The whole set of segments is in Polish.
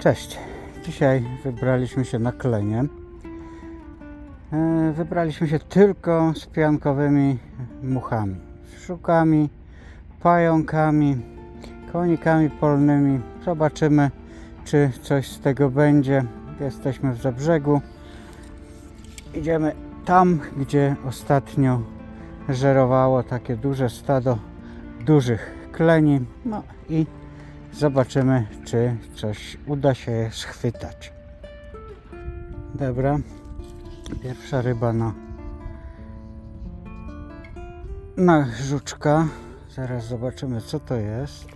Cześć. Dzisiaj wybraliśmy się na klenie. E, Wybraliśmy się tylko z piankowymi muchami. Szukami, pająkami, konikami polnymi. Zobaczymy, czy coś z tego będzie. Jesteśmy w Zabrzegu. Idziemy tam, gdzie ostatnio żerowało takie duże stado dużych kleni. No i Zobaczymy, czy coś uda się schwytać. Dobra. Pierwsza ryba na na żuczka. Zaraz zobaczymy, co to jest.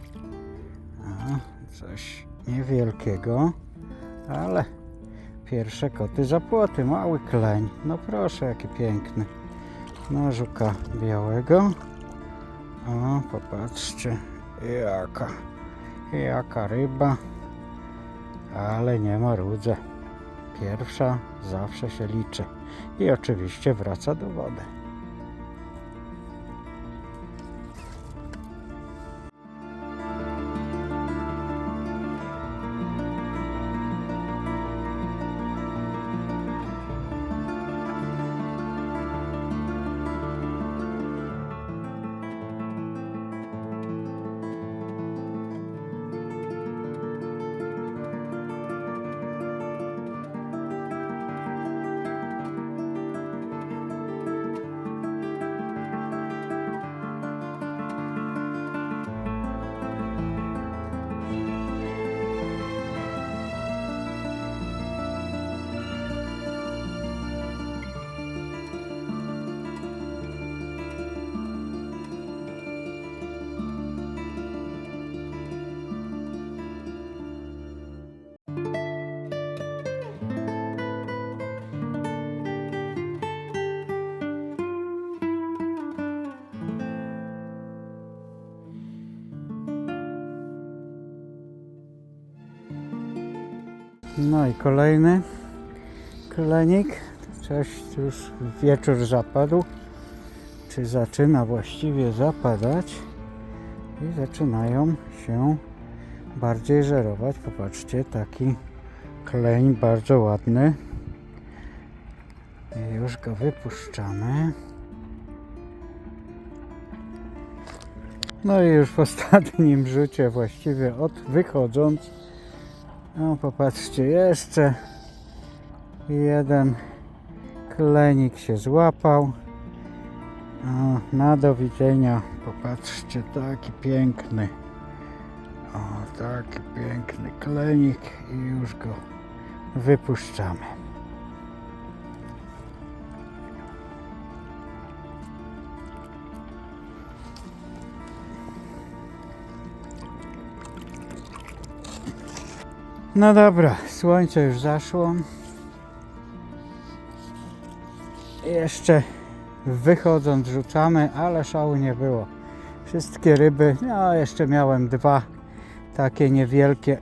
A, coś niewielkiego, ale pierwsze koty za płoty. Mały kleń. No proszę, jaki piękny. No, żuka białego. O, popatrzcie, jaka Jaka ryba, ale nie ma rudze. Pierwsza zawsze się liczy i oczywiście wraca do wody. No i kolejny klenik. Coś już wieczór zapadł, czy zaczyna właściwie zapadać i zaczynają się bardziej żerować. Popatrzcie, taki kleń bardzo ładny. I już go wypuszczamy. No i już w ostatnim rzucie właściwie od wychodząc no popatrzcie, jeszcze jeden klenik się złapał. O, na do widzenia. Popatrzcie, taki piękny. O, taki piękny klenik i już go wypuszczamy. No dobra, słońce już zaszło. Jeszcze wychodząc rzucamy, ale szału nie było. Wszystkie ryby, no jeszcze miałem dwa takie niewielkie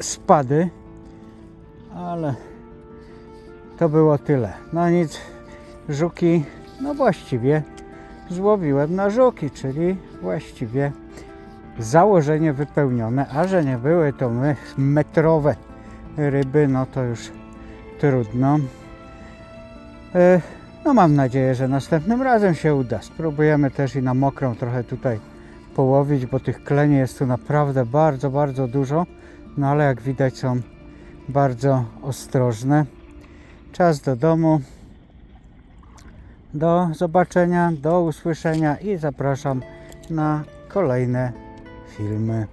spady, ale to było tyle. No nic, żuki, no właściwie złowiłem na żuki, czyli właściwie założenie wypełnione, a że nie były to me- metrowe ryby, no to już trudno. E, No mam nadzieję, że następnym razem się uda. Spróbujemy też i na mokrą trochę tutaj połowić, bo tych kleni jest tu naprawdę bardzo, bardzo dużo. No ale jak widać są bardzo ostrożne. Czas do domu. Do zobaczenia, do usłyszenia i zapraszam na kolejne filme